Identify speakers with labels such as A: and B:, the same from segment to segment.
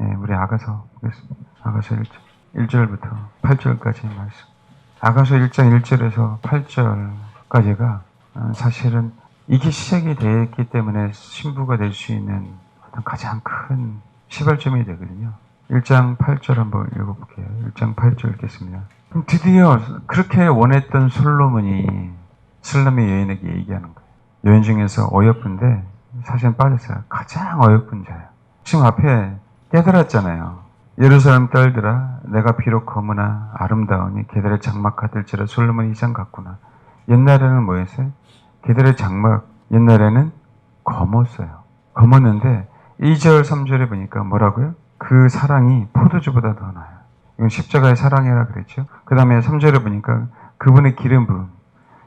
A: 예, 우리 아가서 보겠습니다. 아가서 1절, 1절부터 8절까지 말씀. 아가서 1장 1절에서 8절까지가 어, 사실은 이게 시작이 됐기 때문에 신부가 될 수 있는 어떤 가장 큰 시발점이 되거든요. 1장 8절 한번 읽어볼게요. 1장 8절 읽겠습니다. 그럼 드디어 그렇게 원했던 솔로몬이 슬람의 여인에게 얘기하는 거예요. 여인 중에서 어여쁜데 사실은 빠졌어요. 가장 어여쁜 자예요. 지금 앞에 깨달았잖아요. 예루살렘 딸들아 내가 비록 거무나 아름다우니 계달의 장막하들지라 솔로몬이 이상 같구나. 옛날에는 뭐였어요? 계달의 장막 옛날에는 검었어요. 검었는데 2절 3절에 보니까 뭐라고요? 그 사랑이 포도주보다 더 나아요. 이건 십자가의 사랑이라 그랬죠. 그 다음에 3절에 보니까 그분의 기름 부음.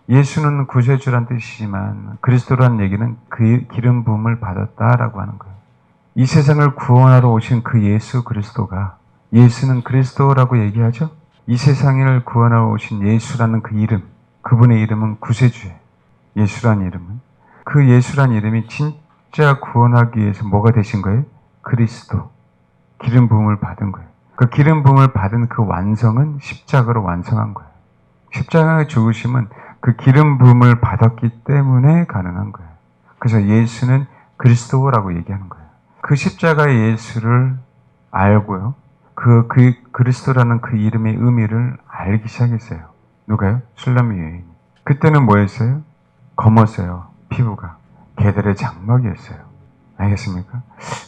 A: 예수는 구세주란 뜻이지만 그리스도란 얘기는 그 기름 부음을 받았다라고 하는 거예요. 이 세상을 구원하러 오신 그 예수 그리스도가 예수는 그리스도라고 얘기하죠. 이 세상을 구원하러 오신 예수라는 그 이름, 그분의 이름은 구세주예요. 예수란 이름은 그 예수란 이름이 진짜 구원하기 위해서 뭐가 되신 거예요? 그리스도. 기름 부음을 받은 거예요. 그 기름 부음을 받은 그 완성은 십자가로 완성한 거예요. 십자가의 죽으심은 그 기름 부음을 받았기 때문에 가능한 거예요. 그래서 예수는 그리스도라고 얘기하는 거예요. 그 십자가의 예수를 알고요. 그, 그 그리스도라는 그 이름의 의미를 알기 시작했어요. 누가요? 술람의 여인이. 그때는 뭐였어요? 검었어요. 피부가. 개들의 장막이었어요. 알겠습니까?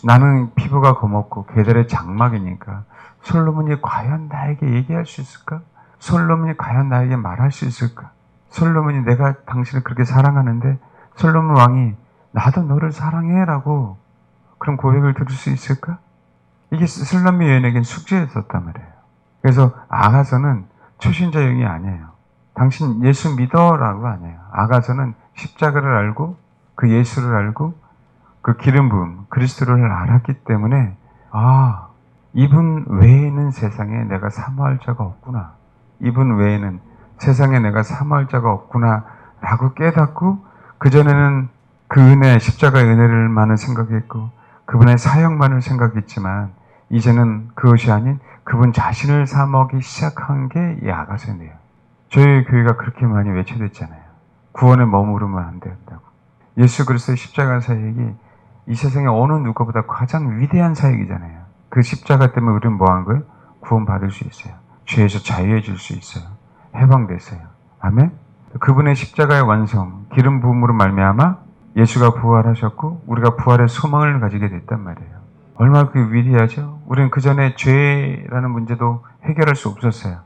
A: 나는 피부가 검었고 개들의 장막이니까 솔로몬이 과연 나에게 얘기할 수 있을까? 솔로몬이 과연 나에게 말할 수 있을까? 솔로몬이 내가 당신을 그렇게 사랑하는데 솔로몬 왕이 나도 너를 사랑해라고 그런 고백을 들을 수 있을까? 이게 솔로몬 여인에겐 숙제였었단 말이에요. 그래서 아가서는 초신자용이 아니에요. 당신 예수 믿어라고 아니에요. 아가서는 십자가를 알고 그 예수를 알고 그 기름 부음 그리스도를 알았기 때문에 아 이분 외에는 세상에 내가 사모할 자가 없구나. 이분 외에는 세상에 내가 사모할 자가 없구나라고 깨닫고 그 전에는 그 은혜 십자가의 은혜를만을 생각했고 그분의 사역만을 생각했지만 이제는 그것이 아닌 그분 자신을 사모하기 시작한 게 이 아가서네요. 저희 교회가 그렇게 많이 외쳐댔잖아요. 구원에 머무르면 안 된다고. 예수 그리스도의 십자가 사역이 이 세상에 어느 누구보다 가장 위대한 사역이잖아요. 그 십자가 때문에 우리는 뭐 한 거예요? 구원받을 수 있어요. 죄에서 자유해질 수 있어요. 해방됐어요. 아멘? 그분의 십자가의 완성, 기름 부음으로 말미암아 예수가 부활하셨고 우리가 부활의 소망을 가지게 됐단 말이에요. 얼마나 그 위대하죠? 우리는 그 전에 죄라는 문제도 해결할 수 없었어요.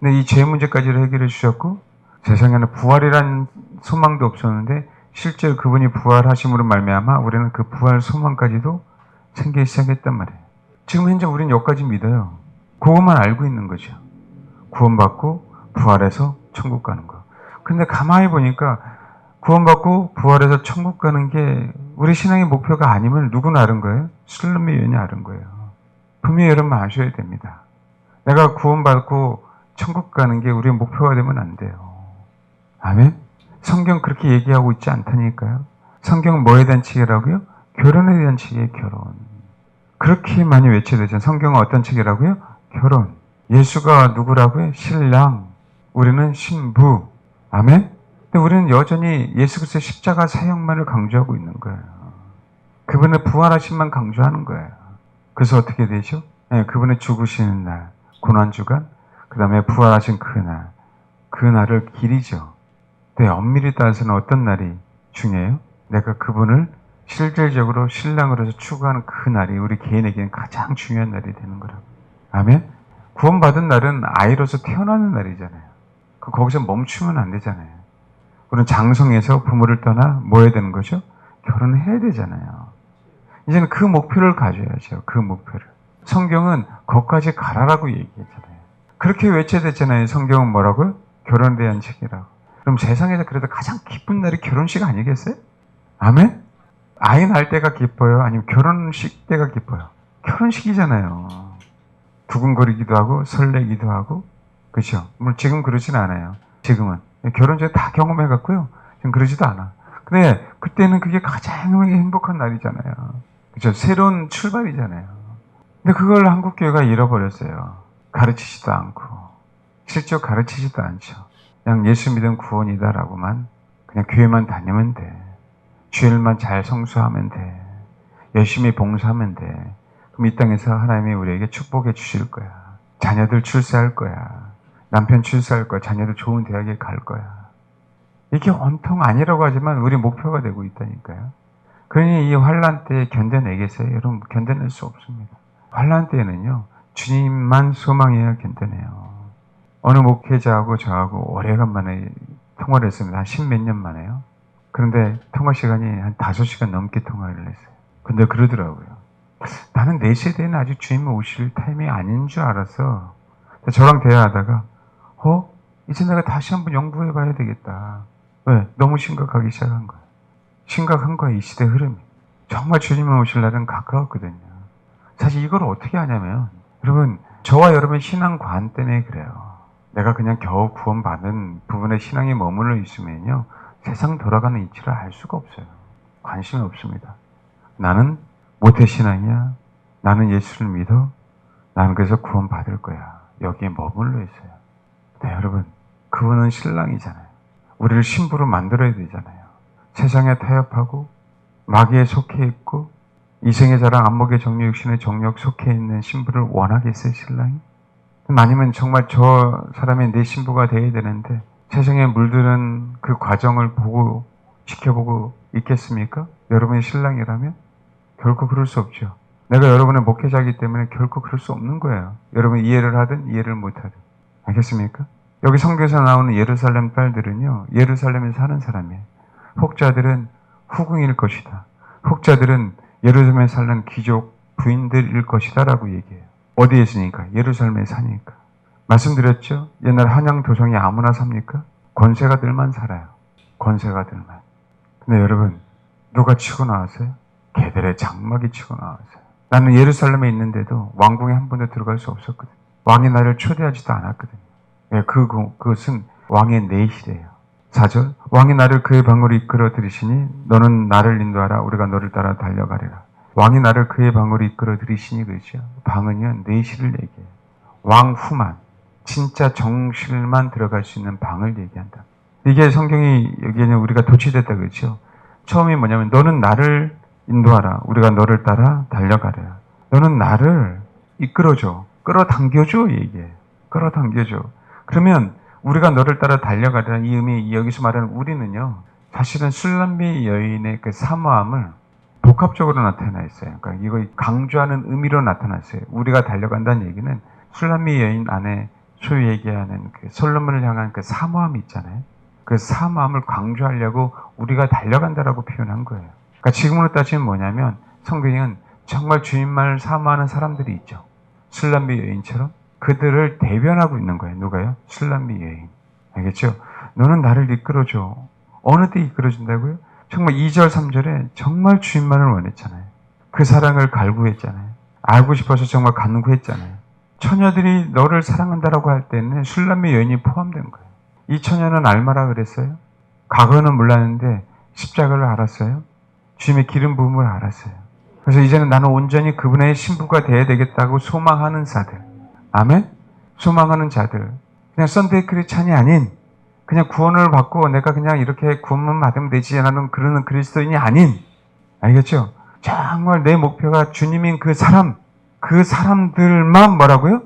A: 근데 이 죄 문제까지를 해결해 주셨고 세상에는 부활이라는 소망도 없었는데 실제로 그분이 부활하심으로 말미암아 우리는 그 부활 소망까지도 생기기 시작했단 말이에요. 지금 현재 우리는 여기까지 믿어요. 그것만 알고 있는 거죠. 구원받고 부활해서 천국 가는 거. 근데 가만히 보니까 구원받고 부활해서 천국 가는 게 우리 신앙의 목표가 아니면 누구나 아는 거예요? 슬럼의 여인이 아는 거예요. 분명히 여러분 아셔야 됩니다. 내가 구원받고 천국 가는 게 우리의 목표가 되면 안 돼요. 아멘? 성경 그렇게 얘기하고 있지 않다니까요. 성경은 뭐에 대한 책이라고요? 결혼에 대한 책이에요, 결혼. 그렇게 많이 외쳐되죠. 성경은 어떤 책이라고요? 결혼. 예수가 누구라고요? 신랑. 우리는 신부. 아멘? 우리는 여전히 예수 그리스도의 십자가 사역만을 강조하고 있는 거예요. 그분의 부활하심만 강조하는 거예요. 그래서 어떻게 되죠? 네, 그분의 죽으시는 날, 고난 주간, 그 다음에 부활하신 그날, 그 날을 기리죠. 근데 엄밀히 따져서는 어떤 날이 중요해요? 내가 그분을 실질적으로 신랑으로서 추구하는 그 날이 우리 개인에게는 가장 중요한 날이 되는 거라고. 아멘? 구원받은 날은 아이로서 태어나는 날이잖아요. 그 거기서 멈추면 안 되잖아요. 우리는 장성에서 부모를 떠나 뭐 해야 되는 거죠? 결혼을 해야 되잖아요. 이제는 그 목표를 가져야죠. 그 목표를. 성경은 거기까지 가라라고 얘기했잖아요. 그렇게 외쳐댔잖아요. 성경은 뭐라고요? 결혼에 대한 책이라고. 그럼 세상에서 그래도 가장 기쁜 날이 결혼식 아니겠어요? 아멘? 아이 낳을 때가 기뻐요? 아니면 결혼식 때가 기뻐요? 결혼식이잖아요. 두근거리기도 하고 설레기도 하고 그렇죠? 물론 지금 그러진 않아요. 지금은 결혼 전에 다 경험해 갖고요. 지금 그러지도 않아. 근데 그때는 그게 가장 행복한 날이잖아요. 그렇죠? 새로운 출발이잖아요. 근데 그걸 한국 교회가 잃어버렸어요. 가르치지도 않고 실제 가르치지도 않죠. 그냥 예수 믿음 구원이다라고만 그냥 교회만 다니면 돼. 주일만 잘 성수하면 돼. 열심히 봉사하면 돼. 그럼 이 땅에서 하나님이 우리에게 축복해 주실 거야. 자녀들 출세할 거야. 남편 출세할 거야. 자녀들 좋은 대학에 갈 거야. 이게 온통 아니라고 하지만 우리 목표가 되고 있다니까요. 그러니 이 환란 때 견뎌내겠어요? 여러분 견뎌낼 수 없습니다. 환란 때에는요. 주님만 소망해야 견뎌내요. 어느 목회자하고 저하고 오래간만에 통화를 했습니다. 한 십몇 년 만에요. 그런데 통화 시간이 한 다섯 시간 넘게 통화를 했어요. 근데 그러더라고요. 나는 내 세대는 아직 주님 오실 타임이 아닌 줄 알았어. 저랑 대화하다가, 어? 이제 내가 다시 한번 연구해 봐야 되겠다. 왜? 너무 심각하기 시작한 거야. 심각한 거야, 이 시대 흐름이. 정말 주님이 오실 날은 가까웠거든요. 사실 이걸 어떻게 하냐면, 여러분, 저와 여러분 신앙관 때문에 그래요. 내가 그냥 겨우 구원받은 부분에 신앙이 머물러 있으면요. 세상 돌아가는 이치를 알 수가 없어요. 관심이 없습니다. 나는 모태신앙이야. 나는 예수를 믿어. 나는 그래서 구원받을 거야. 여기에 머물러 있어요. 네, 여러분. 그분은 신랑이잖아요. 우리를 신부로 만들어야 되잖아요. 세상에 타협하고 마귀에 속해 있고 이생의 자랑 안목의 정력 육신의 정력 속해 있는 신부를 원하겠어요, 신랑이? 아니면 정말 저 사람이 내 신부가 돼야 되는데 세상에 물드는 그 과정을 보고 지켜보고 있겠습니까? 여러분의 신랑이라면? 결코 그럴 수 없죠. 내가 여러분의 목회자이기 때문에 결코 그럴 수 없는 거예요. 여러분 이해를 하든 이해를 못하든. 알겠습니까? 여기 성경에서 나오는 예루살렘 딸들은요. 예루살렘에 사는 사람이에요. 혹자들은 후궁일 것이다. 혹자들은 예루살렘에 살는 귀족 부인들일 것이다 라고 얘기해요. 어디에 있으니까? 예루살렘에 사니까. 말씀드렸죠? 옛날 한양 도성이 아무나 삽니까? 권세가들만 살아요. 권세가들만. 근데 여러분, 누가 치고 나왔어요? 개들의 장막이 치고 나왔어요. 나는 예루살렘에 있는데도 왕궁에 한 번도 들어갈 수 없었거든. 왕이 나를 초대하지도 않았거든요. 예, 그, 그것은 왕의 내실이에요. 4절 왕이 나를 그의 방으로 이끌어 들이시니 너는 나를 인도하라 우리가 너를 따라 달려가리라. 왕이 나를 그의 방으로 이끌어 들이시니 그렇죠. 방은요 내실을 얘기해요. 왕 후만 진짜 정실만 들어갈 수 있는 방을 얘기한다. 이게 성경이 여기에는 우리가 도취됐다 그렇죠. 처음이 뭐냐면 너는 나를 인도하라. 우리가 너를 따라 달려가라. 너는 나를 이끌어줘. 끌어당겨줘. 얘기해. 끌어당겨줘. 그러면 우리가 너를 따라 달려가라. 이 의미, 여기서 말하는 우리는요. 사실은 술람비 여인의 그 사모함을 복합적으로 나타나 있어요. 그러니까 이거 강조하는 의미로 나타났어요. 우리가 달려간다는 얘기는 술람비 여인 안에 소위 얘기하는 그 솔로몬을 향한 그 사모함이 있잖아요. 그 사모함을 강조하려고 우리가 달려간다라고 표현한 거예요. 그러니까 지금으로 따지면 뭐냐면 성경은 정말 주인만을 사모하는 사람들이 있죠. 술람비 여인처럼 그들을 대변하고 있는 거예요. 누가요? 술람비 여인. 알겠죠? 너는 나를 이끌어줘. 어느 때 이끌어준다고요? 정말 2절, 3절에 정말 주인만을 원했잖아요. 그 사랑을 갈구했잖아요. 알고 싶어서 정말 간구했잖아요. 처녀들이 너를 사랑한다라고 할 때는 술람미 여인이 포함된 거예요. 이 처녀는 알마라 그랬어요? 과거는 몰랐는데 십자가를 알았어요? 주님의 기름 부음을 알았어요. 그래서 이제는 나는 온전히 그분의 신부가 되어야 되겠다고 소망하는 자들. 아멘? 소망하는 자들. 그냥 썬데이 크리찬이 아닌 그냥 구원을 받고 내가 그냥 이렇게 구원만 받으면 되지 않는 그러는 그리스도인이 아닌 알겠죠? 정말 내 목표가 주님인 그 사람 그 사람들만 뭐라고요?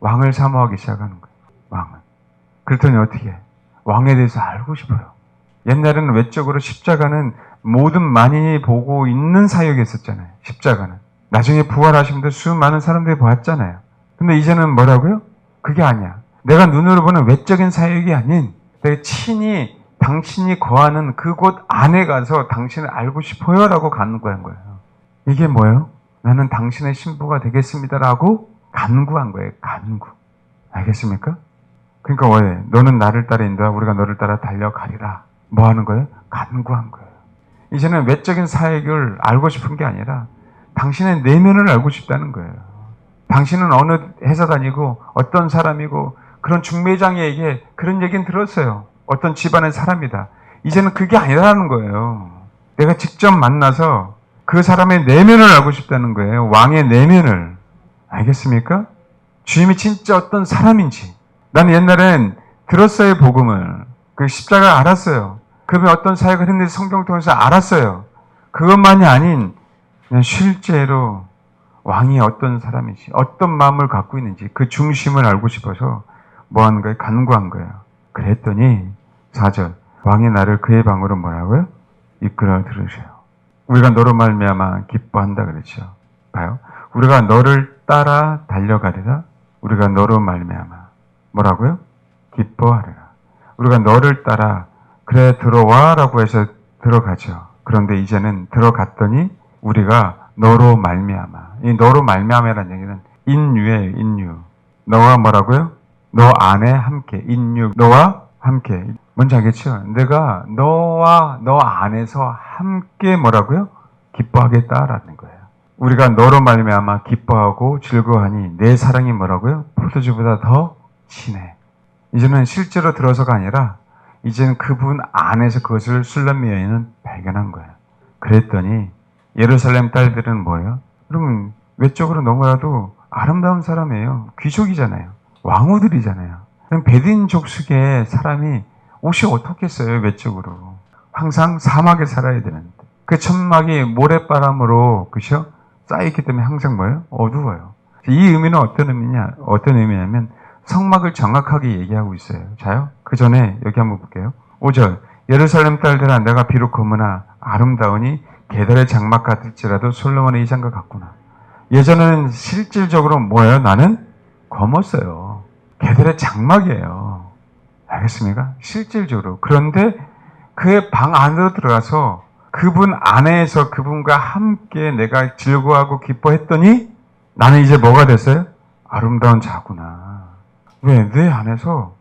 A: 왕을 사모하기 시작하는 거예요. 왕은. 그랬더니 어떻게 해? 왕에 대해서 알고 싶어요. 옛날에는 외적으로 십자가는 모든 만인이 보고 있는 사역이었었잖아요. 십자가는. 나중에 부활하시면서 수많은 사람들이 보았잖아요. 근데 이제는 뭐라고요? 그게 아니야. 내가 눈으로 보는 외적인 사역이 아닌 내 친히 당신이 거하는 그곳 안에 가서 당신을 알고 싶어요 라고 간구한 거예요. 이게 뭐예요? 나는 당신의 신부가 되겠습니다라고 간구한 거예요. 간구. 알겠습니까? 그러니까 왜? 너는 나를 따라 인도하 우리가 너를 따라 달려가리라. 뭐 하는 거예요? 간구한 거예요. 이제는 외적인 사역을 알고 싶은 게 아니라 당신의 내면을 알고 싶다는 거예요. 당신은 어느 회사 다니고 어떤 사람이고 그런 중매장에게 그런 얘기는 들었어요. 어떤 집안의 사람이다. 이제는 그게 아니라는 거예요. 내가 직접 만나서 그 사람의 내면을 알고 싶다는 거예요. 왕의 내면을. 알겠습니까? 주님이 진짜 어떤 사람인지. 나는 옛날엔 들었어요, 복음을. 그 십자가 알았어요. 그분이 어떤 사역을 했는지 성경 통해서 알았어요. 그것만이 아닌 실제로 왕이 어떤 사람인지, 어떤 마음을 갖고 있는지 그 중심을 알고 싶어서 뭐 하는 거예요? 간구한 거예요. 그랬더니 4절 왕이 나를 그의 방으로 뭐라고요? 이끌어 들으세요. 우리가 너로 말미암아 기뻐한다 그랬죠. 봐요. 우리가 너를 따라 달려가리라. 우리가 너로 말미암아 뭐라고요? 기뻐하리라. 우리가 너를 따라 그래 들어와 라고 해서 들어가죠. 그런데 이제는 들어갔더니 우리가 너로 말미암아. 이 너로 말미암아라는 얘기는 인유예요, 인유. 너와 뭐라고요? 너 안에 함께 인유. 너와 함께. 뭔지 알겠죠? 내가 너와 너 안에서 함께 뭐라고요? 기뻐하겠다라는 거예요. 우리가 너로 말미암아 기뻐하고 즐거워하니 내 사랑이 뭐라고요? 포도주보다 더 진해. 이제는 실제로 들어서가 아니라 이제는 그분 안에서 그것을 술람미 여인은 발견한 거예요. 그랬더니 예루살렘 딸들은 뭐예요? 여러분 외적으로 너무나도 아름다운 사람이에요. 귀족이잖아요. 왕후들이잖아요. 베딘 족속의 사람이 옷이 어떻겠어요 외적으로. 항상 사막에 살아야 되는데 그 천막이 모래바람으로 그죠? 쌓여있기 때문에 항상 뭐예요? 어두워요. 이 의미는 어떤 의미냐? 어떤 의미냐면 성막을 정확하게 얘기하고 있어요. 자요? 그 전에 여기 한번 볼게요. 5절. 예루살렘 딸들아 내가 비록 검으나 아름다우니 계달의 장막 같을지라도 솔로몬의 이장과 같구나. 예전에는 실질적으로 뭐예요? 나는 검었어요. 계달의 장막이에요. 알겠습니까? 실질적으로. 그런데 그의 방 안으로 들어가서 그분 안에서 그분과 함께 내가 즐거워하고 기뻐했더니 나는 이제 뭐가 됐어요? 아름다운 자구나. 왜? 내 안에서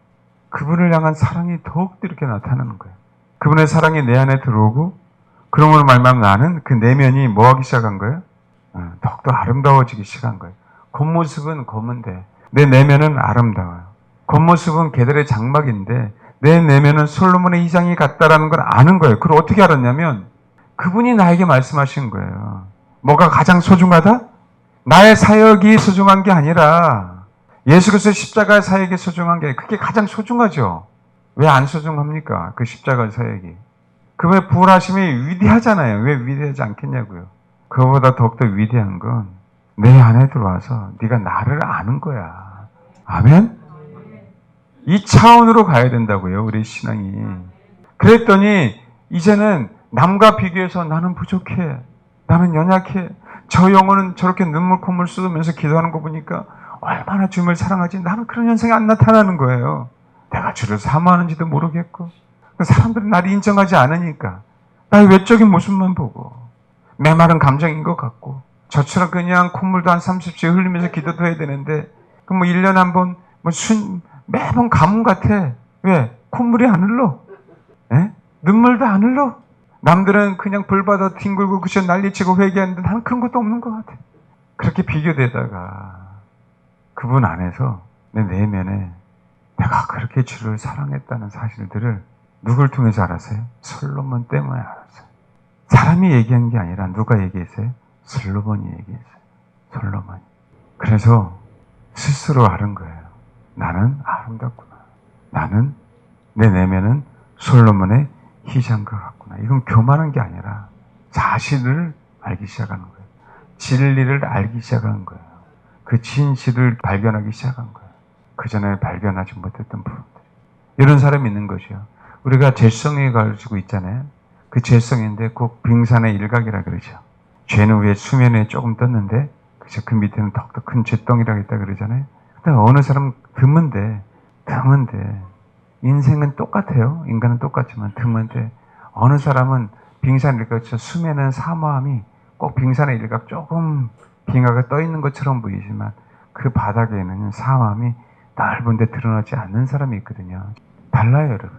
A: 그분을 향한 사랑이 더욱더 이렇게 나타나는 거예요. 그분의 사랑이 내 안에 들어오고 그러므로 말미암아 나는 그 내면이 뭐 하기 시작한 거예요? 어, 더욱더 아름다워지기 시작한 거예요. 겉모습은 검은데 내 내면은 아름다워요. 겉모습은 개들의 장막인데 내 내면은 솔로몬의 이장이 같다라는 걸 아는 거예요. 그걸 어떻게 알았냐면 그분이 나에게 말씀하신 거예요. 뭐가 가장 소중하다? 나의 사역이 소중한 게 아니라 예수 그리스도 십자가의 사역이 소중한 게 그게 가장 소중하죠. 왜 안 소중합니까? 그 십자가의 사역이. 그의 부활하심이 위대하잖아요. 왜 위대하지 않겠냐고요. 그거보다 더욱더 위대한 건 내 안에 들어와서 네가 나를 아는 거야. 아멘? 이 차원으로 가야 된다고요. 우리 신앙이. 그랬더니 이제는 남과 비교해서 나는 부족해. 나는 연약해. 저 영혼은 저렇게 눈물 콧물 쏟으면서 기도하는 거 보니까 얼마나 주님을 사랑하지. 나는 그런 현상이 안 나타나는 거예요. 내가 주를 사모하는지도 모르겠고 사람들은 나를 인정하지 않으니까 나의 외적인 모습만 보고 메마른 감정인 것 같고 저처럼 그냥 콧물도 한 30씩 흘리면서 기도도 해야 되는데 그 뭐 1년에 한번 뭐 순, 매번 가뭄 같아. 왜? 콧물이 안 흘러. 에? 눈물도 안 흘러. 남들은 그냥 불받아 뒹굴고 그저 난리치고 회개하는데 나는 그런 것도 없는 것 같아. 그렇게 비교되다가 그분 안에서 내 내면에 내가 그렇게 주를 사랑했다는 사실들을 누굴 통해서 알았어요? 솔로몬 때문에 알았어요. 사람이 얘기한 게 아니라 누가 얘기했어요? 솔로몬이 얘기했어요. 솔로몬이. 그래서 스스로 알은 거예요. 나는 아름답구나. 나는 내 내면은 솔로몬의 희장과 같구나. 이건 교만한 게 아니라 자신을 알기 시작하는 거예요. 진리를 알기 시작하는 거예요. 그 진실을 발견하기 시작한 거예요. 그 전에 발견하지 못했던 부분들. 이런 사람이 있는 것이요. 우리가 죄성에 가지고 있잖아요. 그 죄성인데 꼭 빙산의 일각이라 그러죠. 죄는 위에 수면에 조금 떴는데 그저 그 밑에는 더욱더 큰 죄덩이라고 있다 그러잖아요. 근데 어느 사람은 드문데 드문데 인생은 똑같아요. 인간은 똑같지만 드문데 어느 사람은 빙산 일각처럼 수면은 사모함이 꼭 빙산의 일각 조금 빙하가 떠 있는 것처럼 보이지만 그 바닥에는 사모함이 넓은데 드러나지 않는 사람이 있거든요. 달라요, 여러분.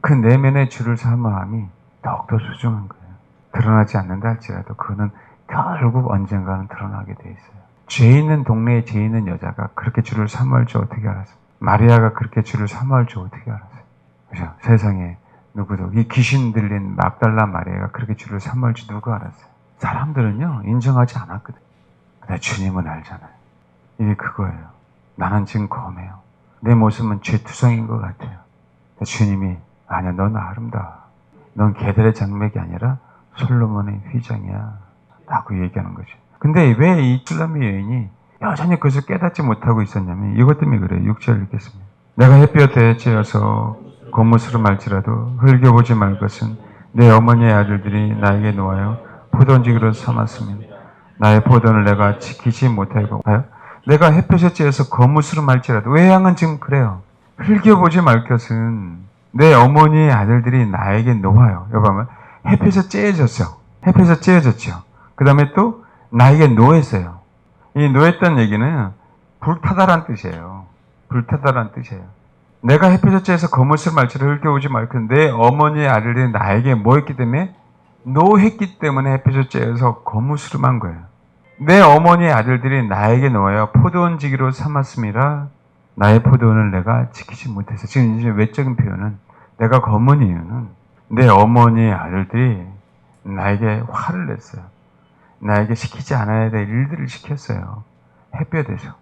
A: 그 내면의 주를 사모함이 더욱더 소중한 거예요. 드러나지 않는다 할지라도 그거는 결국 언젠가는 드러나게 돼 있어요. 죄 있는 동네에 죄 있는 여자가 그렇게 주를 사모할 줄 어떻게 알았어요? 마리아가 그렇게 주를 사모할 줄 어떻게 알았어요? 그죠? 세상에 누구도 이 귀신 들린 막달라 마리아가 그렇게 주를 사모할 줄 누가 알았어요? 사람들은요 인정하지 않았거든. 근데 주님은 알잖아요. 이게 그거예요. 나는 지금 검해요. 내 모습은 죄투성인 것 같아요. 주님이 아니야, 넌 아름다워. 넌 게델의 장맥이 아니라 솔로몬의 휘장이야. 라고 얘기하는 거죠. 근데 왜이 술람미 여인이 여전히 그것을 깨닫지 못하고 있었냐면 이것 때문에 그래요. 6절 읽겠습니다. 내가 햇볕에 쬐어서 겉모습을 말지라도 흘겨보지 말 것은 내 어머니의 아들들이 나에게 놓아요. 포도원지기로 삼았으면 나의 포도를 내가 지키지 못하고. 내가 햇볕에 쬐어서 말지라도 외양은 지금 그래요. 흘겨보지 말 것은 내 어머니의 아들들이 나에게 놓아요. 여기 보면 햇볕에 쬐어졌어요. 햇볕에 쬐어졌죠. 그 다음에 또 나에게 노했어요. 이 노했다는 얘기는 불타다란 뜻이에요. 불타다란 뜻이에요. 내가 햇볕에 거물을 말치를 흘겨오지 말고 내 어머니의 아들이 나에게 뭐 했기 때문에 노했기 때문에 햇볕에 쬐서 거무스름 한 거예요. 내 어머니의 아들들이 나에게 놓아요 포도원지기로 삼았음이라 나의 포도원을 내가 지키지 못해서 지금 이제 외적인 표현은 내가 검은 이유는 내 어머니의 아들들이 나에게 화를 냈어요. 나에게 시키지 않아야 될 일들을 시켰어요. 햇볕에서.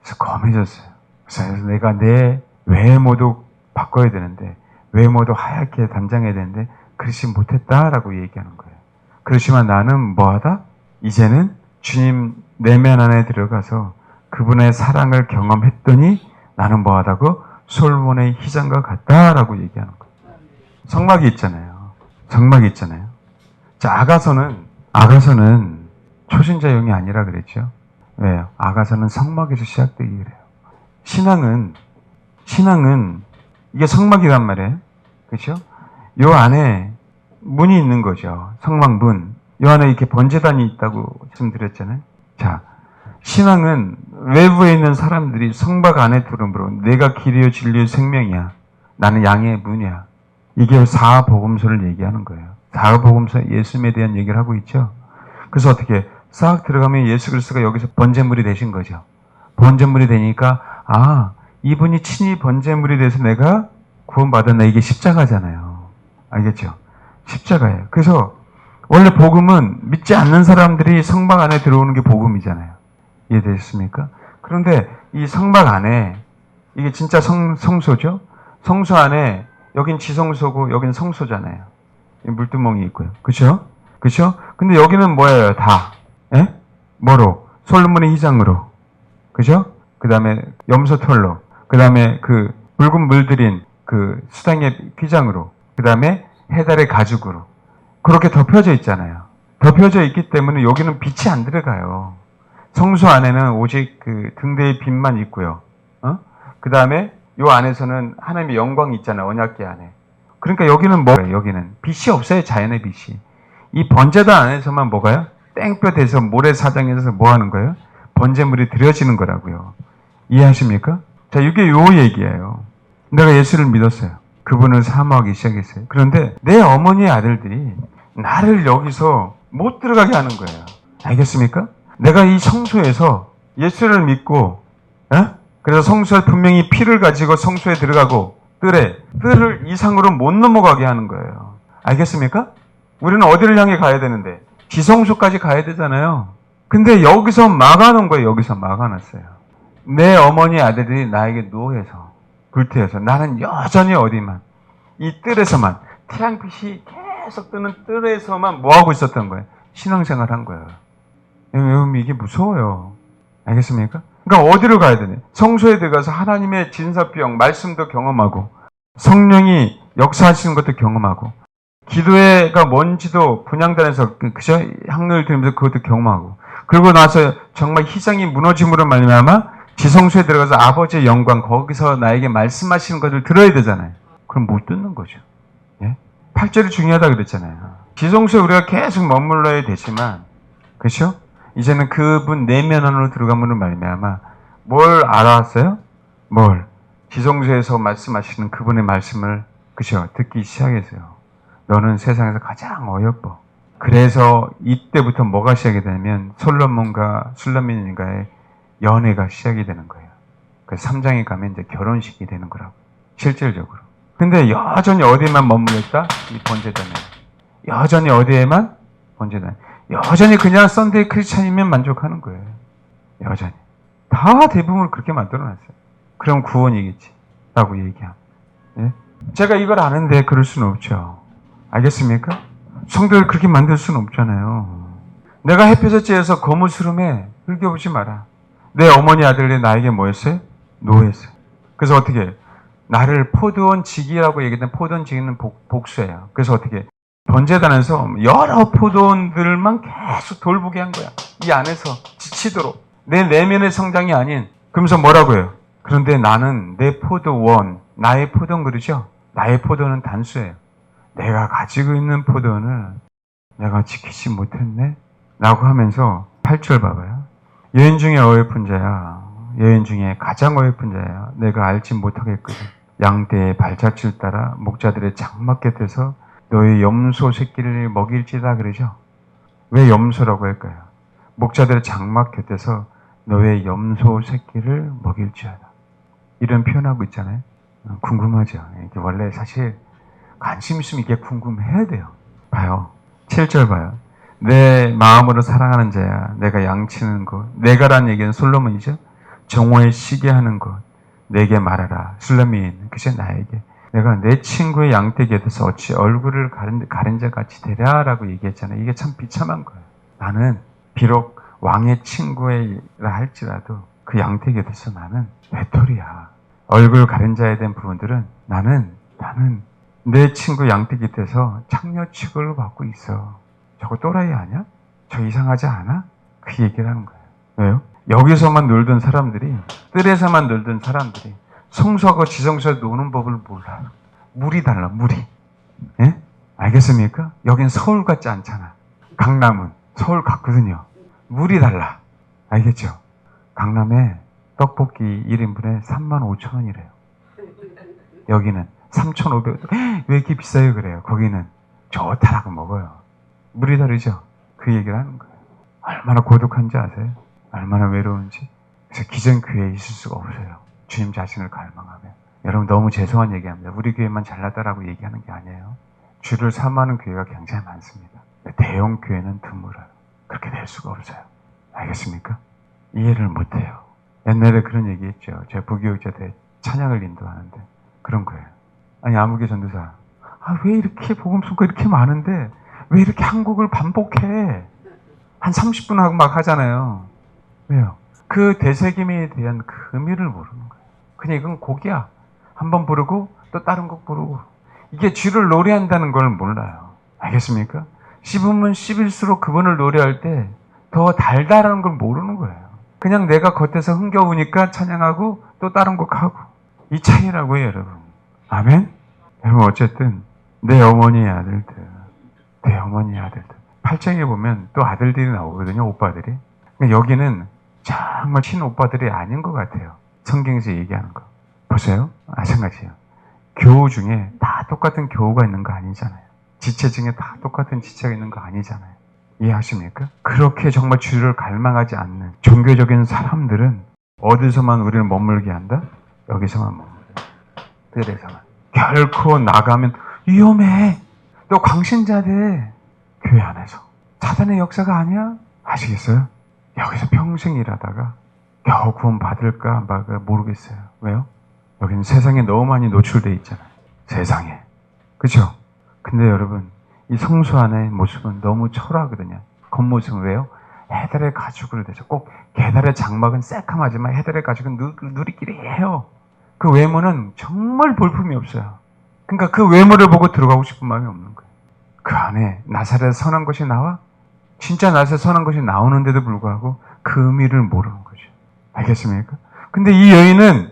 A: 그래서 검해졌어요. 그래서 내가 내 외모도 바꿔야 되는데, 외모도 하얗게 단장해야 되는데, 그러지 못했다라고 얘기하는 거예요. 그렇지만 나는 뭐하다? 이제는 주님 내면 안에 들어가서 그분의 사랑을 경험했더니 나는 뭐하다고? 솔몬의 희장과 같다라고 얘기하는 거예요. 성막이 있잖아요. 성막이 있잖아요. 자, 아가서는, 아가서는 초신자용이 아니라 그랬죠. 왜요? 아가서는 성막에서 시작되기 그래요. 신앙은, 신앙은, 이게 성막이란 말이에요. 그렇죠? 요 안에 문이 있는 거죠. 성막문. 요 안에 이렇게 번제단이 있다고 말씀드렸잖아요. 자, 신앙은 외부에 있는 사람들이 성막 안에 들어오므로 내가 길이요 진리요 생명이야. 나는 양의 문이야. 이게 사복음서를 얘기하는 거예요. 사복음서 예수님에 대한 얘기를 하고 있죠. 그래서 어떻게 싹 들어가면 예수 그리스도가 여기서 번제물이 되신 거죠. 번제물이 되니까 아 이분이 친히 번제물이 돼서 내가 구원받았나 이게 십자가잖아요. 알겠죠? 십자가예요. 그래서 원래 복음은 믿지 않는 사람들이 성막 안에 들어오는 게 복음이잖아요. 이해되셨습니까? 그런데 이 성막 안에 이게 진짜 성, 성소죠? 성소 안에 여긴 지성소고 여긴 성소잖아요. 물두멍이 있고요. 그죠? 그죠? 근데 여기는 뭐예요? 다. 예? 뭐로? 솔로몬의 희장으로. 그죠? 그 다음에 염소털로. 그 다음에 그 붉은 물들인 그 수당의 휘장으로. 그 다음에 해달의 가죽으로. 그렇게 덮여져 있잖아요. 덮여져 있기 때문에 여기는 빛이 안 들어가요. 성소 안에는 오직 그 등대의 빛만 있고요. 어? 그 다음에 요 안에서는 하나님의 영광이 있잖아요. 언약계 안에. 그러니까 여기는 뭐예요? 여기는 빛이 없어요. 자연의 빛이. 이 번제단 안에서만 뭐가요? 땡볕에서 모래 사장에서 뭐 하는 거예요? 번제물이 드려지는 거라고요. 이해하십니까? 자, 이게 요 얘기예요. 내가 예수를 믿었어요. 그분을 사모하기 시작했어요. 그런데 내 어머니의 아들들이 나를 여기서 못 들어가게 하는 거예요. 알겠습니까? 내가 이 성소에서 예수를 믿고, 에? 그래서 성소에 분명히 피를 가지고 성소에 들어가고, 뜰에, 뜰을 이상으로 못 넘어가게 하는 거예요. 알겠습니까? 우리는 어디를 향해 가야 되는데, 지성소까지 가야 되잖아요. 근데 여기서 막아놓은 거예요. 여기서 막아놨어요. 내 어머니 아들들이 나에게 노해서, 불태워서, 나는 여전히 어디만, 이 뜰에서만, 태양빛이 계속 뜨는 뜰에서만 뭐 하고 있었던 거예요? 신앙생활 한 거예요. 여러분, 이게 무서워요. 알겠습니까? 그러니까 어디로 가야 되냐? 성소에 들어가서 하나님의 진사병, 말씀도 경험하고, 성령이 역사하시는 것도 경험하고, 기도회가 뭔지도 분양단에서 그- 그죠? 향을 들으면서 그것도 경험하고, 그리고 나서 정말 희생이 무너짐으로 말미암아 지성소에 들어가서 아버지의 영광 거기서 나에게 말씀하시는 것을 들어야 되잖아요. 그럼 못 듣는 거죠. 예? 8절이 중요하다 그랬잖아요. 지성소에 우리가 계속 머물러야 되지만, 그렇죠? 이제는 그분 내면 안으로 들어가므로 말미암아 뭘 알았어요? 뭘? 지성소에서 말씀하시는 그분의 말씀을 그죠? 듣기 시작했어요. 너는 세상에서 가장 어여뻐. 그래서 이때부터 뭐가 시작이 되냐면 솔로몬과 술라민인가의 연애가 시작이 되는 거예요. 그 3장에 가면 이제 결혼식이 되는 거라고. 실질적으로. 근데 여전히 어디에만 머물렀다? 이 번제단에. 여전히 어디에만? 번제단. 여전히 그냥 썬데이 크리스찬이면 만족하는 거예요. 여전히. 다 대부분 그렇게 만들어놨어요. 그럼 구원이겠지. 라고 얘기함. 예? 제가 이걸 아는데 그럴 수는 없죠. 알겠습니까? 성도를 그렇게 만들 수는 없잖아요. 내가 햇볕에 쬐어서 거무스름에 흘겨보지 마라. 내 어머니 아들이 나에게 뭐였어요? 노예했어요. 그래서 어떻게? 나를 포도원 지기라고 얘기했던 포도원 지기는 복, 복수예요. 그래서 어떻게? 번제단에서 여러 포도원들만 계속 돌보게 한 거야. 이 안에서 지치도록. 내 내면의 성장이 아닌. 그러면서 뭐라고 해요? 그런데 나는 내 포도원, 나의 포도원 그러죠? 나의 포도는 단수예요. 내가 가지고 있는 포도원을 내가 지키지 못했네? 라고 하면서 8절 봐봐요. 여인 중에 어여쁜 자야. 여인 중에 가장 어여쁜 자야. 내가 알지 못하겠거든. 양떼의 발자취를 따라 목자들의 장막 곁에서 너의 염소 새끼를 먹일지다 그러죠. 왜 염소라고 할까요? 목자들의 장막 곁에서 너의 염소 새끼를 먹일지어다. 이런 표현하고 있잖아요. 어, 궁금하죠. 이게 원래 사실 관심 있으면 이게 궁금해야 돼요. 봐요. 7절 봐요. 내 마음으로 사랑하는 자야. 내가 양치는 것. 내가란 얘기는 솔로몬이죠. 정오에 쉬게 하는 것. 내게 말하라. 술라민. 그저 나에게. 내가 내 친구의 양떼 곁에서 어찌 얼굴을 가린, 가린 자 같이 되랴라고 얘기했잖아요. 이게 참 비참한 거예요. 나는 비록 왕의 친구라 할지라도 그 양떼 곁에서 나는 외톨이야. 얼굴 가린 자에 대한 부분들은 나는 나는 내 친구 양떼 곁에서 창녀 취급을 받고 있어. 저거 또라이 아니야? 저 이상하지 않아? 그 얘기를 하는 거예요. 왜요? 여기서만 놀던 사람들이 뜰에서만 놀던 사람들이 성소하고 지성소에 노는 법을 몰라. 물이 달라, 물이. 예? 알겠습니까? 여긴 서울 같지 않잖아. 강남은 서울 같거든요. 물이 달라. 알겠죠? 강남에 떡볶이 1인분에 3만 5천 원이래요. 여기는 3,500원. 왜 이렇게 비싸요? 그래요. 거기는 좋다라고 먹어요. 물이 다르죠? 그 얘기를 하는 거예요. 얼마나 고독한지 아세요? 얼마나 외로운지. 그래서 기존 교회에 있을 수가 없어요. 주님 자신을 갈망하면. 여러분 너무 죄송한 얘기합니다. 우리 교회만 잘났다라고 얘기하는 게 아니에요. 주를 사모하는 교회가 굉장히 많습니다. 대형 교회는 드물어요. 그렇게 될 수가 없어요. 알겠습니까? 이해를 못해요. 옛날에 그런 얘기 했죠. 제가 부교육자들 찬양을 인도하는데 그런 거예요. 아니 아무개 전도사 아, 왜 이렇게 복음 성과 이렇게 많은데 왜 이렇게 한국을 반복해? 한 30분 하고 막 하잖아요. 왜요? 그 대세김에 대한 그 의미를 모르는 거예요. 그냥 이건 곡이야. 한번 부르고 또 다른 곡 부르고 이게 쥐를 노래한다는 걸 몰라요. 알겠습니까? 씹으면 씹을수록 그분을 노래할 때 더 달달한 걸 모르는 거예요. 그냥 내가 겉에서 흥겨우니까 찬양하고 또 다른 곡 하고 이 차이라고요, 여러분. 아멘? 여러분 어쨌든 내 어머니의 아들들, 내 어머니의 아들들. 8장에 보면 또 아들들이 나오거든요, 오빠들이. 여기는 정말 친오빠들이 아닌 것 같아요. 성경에서 얘기하는 거. 보세요. 마찬가지예요. 교우 중에 다 똑같은 교우가 있는 거 아니잖아요. 지체 중에 다 똑같은 지체가 있는 거 아니잖아요. 이해하십니까? 그렇게 정말 주를 갈망하지 않는 종교적인 사람들은 어디서만 우리를 머물게 한다? 여기서만 머물게. 뜰에서만. 결코 나가면 위험해. 또 광신자 돼. 교회 안에서. 사단의 역사가 아니야? 아시겠어요? 여기서 평생 일하다가 겨우 구원 받을까 안 받을까 모르겠어요. 왜요? 여기는 세상에 너무 많이 노출돼 있잖아요. 세상에. 그죠? 근데 여러분, 이 성수 안의 모습은 너무 초라하거든요. 겉모습은 왜요? 해달의 가죽을 대서 꼭 계달의 장막은 새카마지만 해달의 가죽은 누, 누리끼리 해요. 그 외모는 정말 볼품이 없어요. 그러니까 그 외모를 보고 들어가고 싶은 마음이 없는 거예요. 그 안에 나사렛 선한 것이 나와? 진짜 나사렛 선한 것이 나오는데도 불구하고 그 의미를 모르는 거죠. 알겠습니까? 근데 이 여인은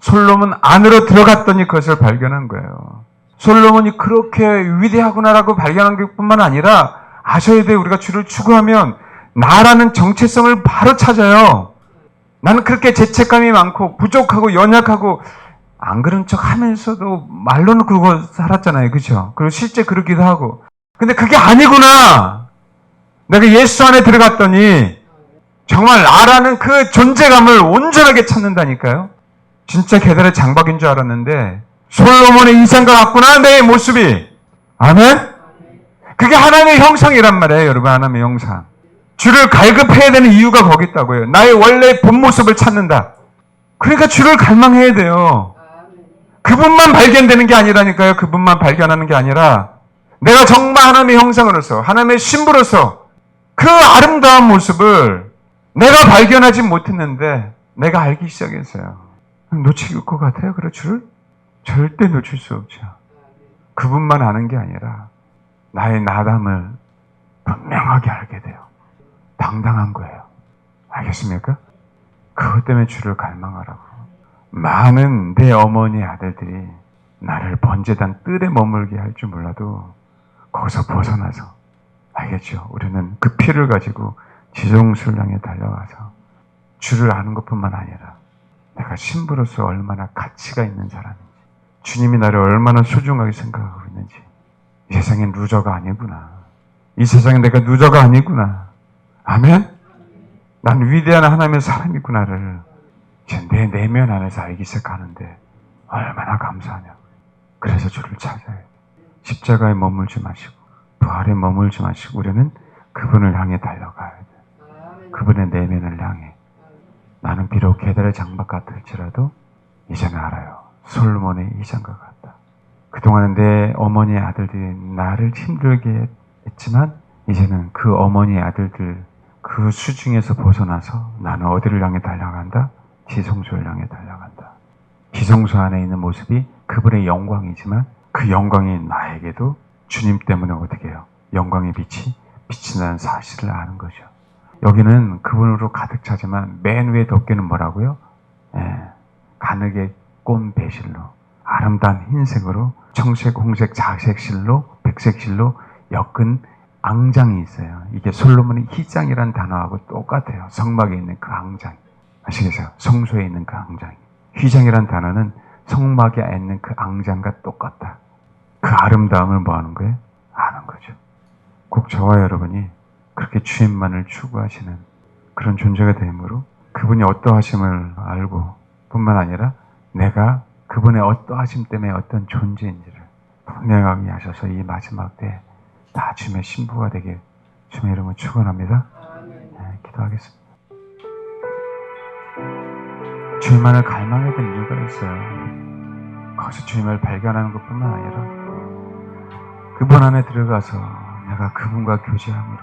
A: 솔로몬 안으로 들어갔더니 그것을 발견한 거예요. 솔로몬이 그렇게 위대하구나라고 발견한 것뿐만 아니라 아셔야 돼 우리가 주를 추구하면 나라는 정체성을 바로 찾아요. 나는 그렇게 죄책감이 많고 부족하고 연약하고 안 그런 척 하면서도 말로는 그러고 살았잖아요. 그죠? 그리고 실제 그러기도 하고. 근데 그게 아니구나! 내가 예수 안에 들어갔더니 정말 나라는 그 존재감을 온전하게 찾는다니까요. 진짜 계달의 장박인 줄 알았는데 솔로몬의 이상과 같구나 내 모습이. 아멘? 그게 하나님의 형상이란 말이에요. 여러분 하나님의 형상. 주를 갈급해야 되는 이유가 거기 있다고요. 나의 원래 본 모습을 찾는다. 그러니까 주를 갈망해야 돼요. 그분만 발견되는 게 아니라니까요. 그분만 발견하는 게 아니라 내가 정말 하나님의 형상으로서 하나님의 신부로서 그 아름다운 모습을 내가 발견하지 못했는데 내가 알기 시작했어요. 놓칠 것 같아요. 주를 절대 놓칠 수 없죠. 그분만 아는 게 아니라 나의 나담을 분명하게 알게 돼요. 당당한 거예요. 알겠습니까? 그것 때문에 주를 갈망하라고. 많은 내 어머니 아들들이 나를 번제단 뜰에 머물게 할 줄 몰라도 거기서 벗어나서 알겠죠? 우리는 그 피를 가지고 지성술 향에 달려가서 주를 아는 것뿐만 아니라 내가 신부로서 얼마나 가치가 있는 사람인지 주님이 나를 얼마나 소중하게 생각하고 있는지 이 세상엔 루저가 아니구나. 이 세상에 내가 루저가 아니구나. 아멘? 난 위대한 하나님의 사람이구나를 내 내면 안에서 알기 시작하는데 얼마나 감사하냐. 그래서 주를 찾아야 돼. 십자가에 머물지 마시고 부활에 머물지 마시고 우리는 그분을 향해 달려가야 돼. 그분의 내면을 향해. 나는 비록 계달의 장막 같을지라도 이제는 알아요. 솔로몬의 이장과 같다. 그동안은 내 어머니의 아들들이 나를 힘들게 했지만 이제는 그 어머니의 아들들 그 수중에서 벗어나서 나는 어디를 향해 달려간다? 지성소를 향해 달려간다. 지성소 안에 있는 모습이 그분의 영광이지만 그 영광이 나에게도 주님 때문에 어떻게 해요? 영광의 빛이 비친다는 사실을 아는 거죠. 여기는 그분으로 가득 차지만 맨 위에 덮개는 뭐라고요? 예, 가늘게 꼰 배실로 아름다운 흰색으로 청색, 홍색, 자색 실로 백색 실로 엮은 앙장이 있어요. 이게 솔로몬의 희장이라는 단어하고 똑같아요. 성막에 있는 그 앙장. 아시겠어요? 성소에 있는 그 앙장. 휘장이라는 단어는 성막에 있는 그 앙장과 똑같다. 그 아름다움을 뭐 하는 거예요? 아는 거죠. 꼭 저와 여러분이 그렇게 주님만을 추구하시는 그런 존재가 되므로 그분이 어떠하심을 알고 뿐만 아니라 내가 그분의 어떠하심 때문에 어떤 존재인지를 분명하게 하셔서 이 마지막 때 다 주님의 신부가 되길 주님의 이름을 축원합니다. 네, 기도하겠습니다. 주님만을 되는 이유가 있어요. 거기서 주님을 발견하는 것뿐만 아니라 그분 안에 들어가서 내가 그분과 교제함으로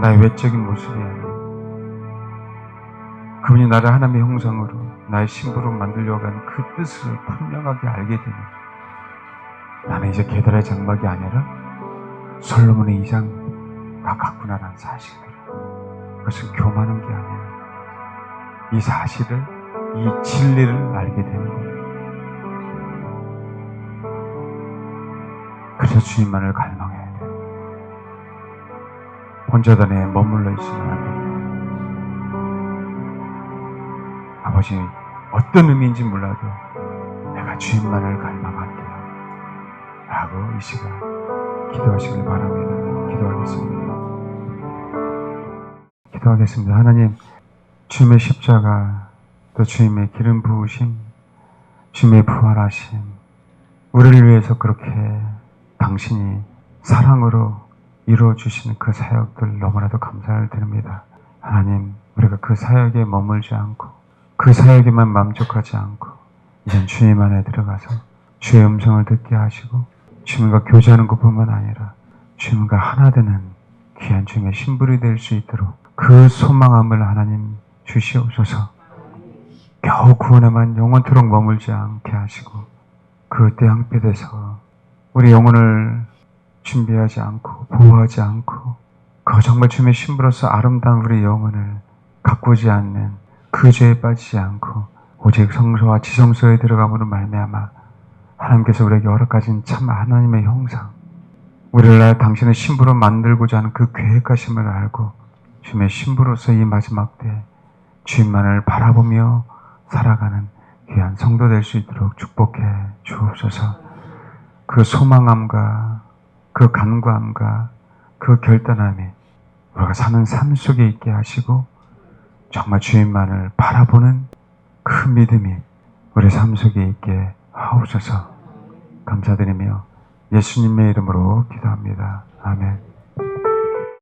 A: 나의 외적인 모습이 아니라 그분이 나를 하나님의 형상으로 나의 신부로 만들려고 하는 그 뜻을 분명하게 알게 되면 나는 이제 계달의 장막이 아니라 솔로몬의 이장과 같구나라는 사실을 그것은 교만한 게 아니라 이 사실을 이 진리를 알게 되는 겁니다. 그래서 주님만을 갈망해야 돼요. 본자단에 머물러 있으면 안 됩니다. 아버지 어떤 의미인지 몰라도 내가 주님만을 갈망할게요. 라고 이 시간 기도하시길 바랍니다. 기도하겠습니다. 기도하겠습니다. 하나님, 주님의 십자가, 또 주님의 기름 부으심, 주님의 부활하심, 우리를 위해서 그렇게 당신이 사랑으로 이루어 주시는 그 사역들 너무나도 감사를 드립니다. 하나님, 우리가 그 사역에 머물지 않고 그 사역에만 만족하지 않고 이젠 주님 안에 들어가서 주의 음성을 듣게 하시고 주님과 교제하는 것뿐만 아니라 주님과 하나 되는 귀한 주님의 신불이 될 수 있도록 그 소망함을 하나님 주시옵소서. 겨우 구원에만 영원토록 머물지 않게 하시고 그때 항변에서 우리 영혼을 준비하지 않고 보호하지 않고 그 정말 주님의 신부로서 아름다운 우리 영혼을 가꾸지 않는 그 죄에 빠지지 않고 오직 성소와 지성소에 들어감으로 말미암아 하나님께서 우리에게 허락하신 참 하나님의 형상 우리를 나의 당신의 신부로 만들고자 하는 그 계획하심을 알고 주님의 신부로서 이 마지막 때 주님만을 바라보며 살아가는 귀한 성도 될 수 있도록 축복해 주옵소서. 그 소망함과 그 간구함과 그 결단함이 우리가 사는 삶 속에 있게 하시고 정말 주님만을 바라보는 그 믿음이 우리 삶 속에 있게 하옵소서. 감사드리며 예수님의 이름으로 기도합니다. 아멘.